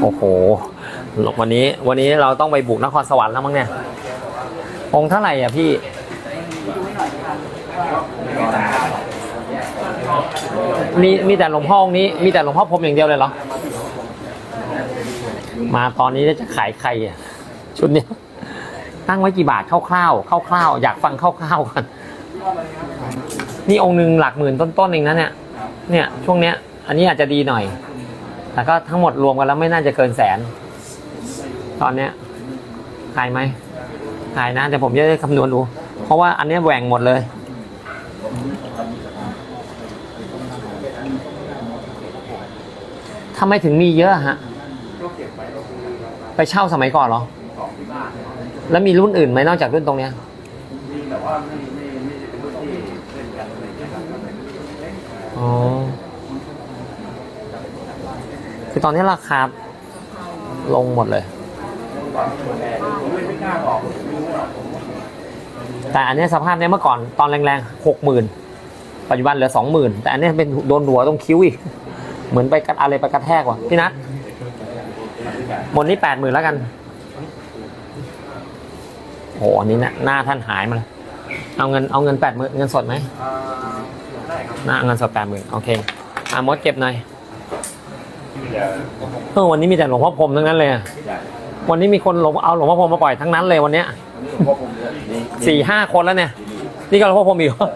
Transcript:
โอ้โหวันนี้วันนี้เราต้องไปบุกนครสวรรค์แล้วมั้งเนี่ย องค์เท่าไหร่อะพี่มีมีแต่หลวงพ่อองค์นี้มีแต่หลวงพ่อพรมอย่างเดียวเลยเหรอ มาตอนนี้จะขายใครอะชุดเนี้ยตั้งไว้กี่บาทคร่าวๆคร่าวๆอยากฟังคร่าวๆกันนี่องค์หนึ่งหลักหมื่นต้นๆเองนะเนี่ย เนี่ยช่วงเนี้ย อันนี้อาจจะดีหน่อย แต่ก็ทั้งหมดรวมกันแล้วไม่น่าจะเกินแสน ตอนเนี้ยขายไหมขายนะแต่ผมจะได้คำนวณดู เพราะว่าอันนี้แหว่งหมดเลยทำไมถึงมีเยอะฮะ ไปเช่าสมัยก่อนเหรอ แล้วมีรุ่นอื่นไหมนอกจากรุ่นตรงเนี้ยมีแต่ว่าไม่ไม่ไม่ได้เป็นรุ่นที่เล่นกันอะไรอย่างเงี้ยครับ อ๋อ คือตอนนี้ราคาลงหมดเลย แต่อันนี้สภาพเนี้ยเมื่อก่อนตอนแรงๆหกหมื่นปัจจุบันเหลือสองหมื่นแต่อันนี้เป็นโดนหัวตรงคิ้วอีก เหมือนไปกระอะไรไปกระแทกว่ะพี่นัทหมดนี่แปดหมื่นแล้วกันโอ้โหอันนี้เนี่ยหน้าท่านหายมาเลยเอาเงินเอาเงินแปดหมื่นเงินสดไหมหน้าเงินสดแปดหมื่นโอเคอะมดเก็บหน่อย เออวันนี้มีแต่หลวงพ่อพรหมทั้งนั้นเลยอะที่จะวันนี้มีคนหลงเอาหลวงพ่อพรหมมาปล่อยทั้งนั้นเลยวันเนี้ยอันนี้ผมว่าผมจะนี่สี่ห้าคนแล้วเนี่ย นี่ก็หลวงพ่อพรหมอีกเหรอ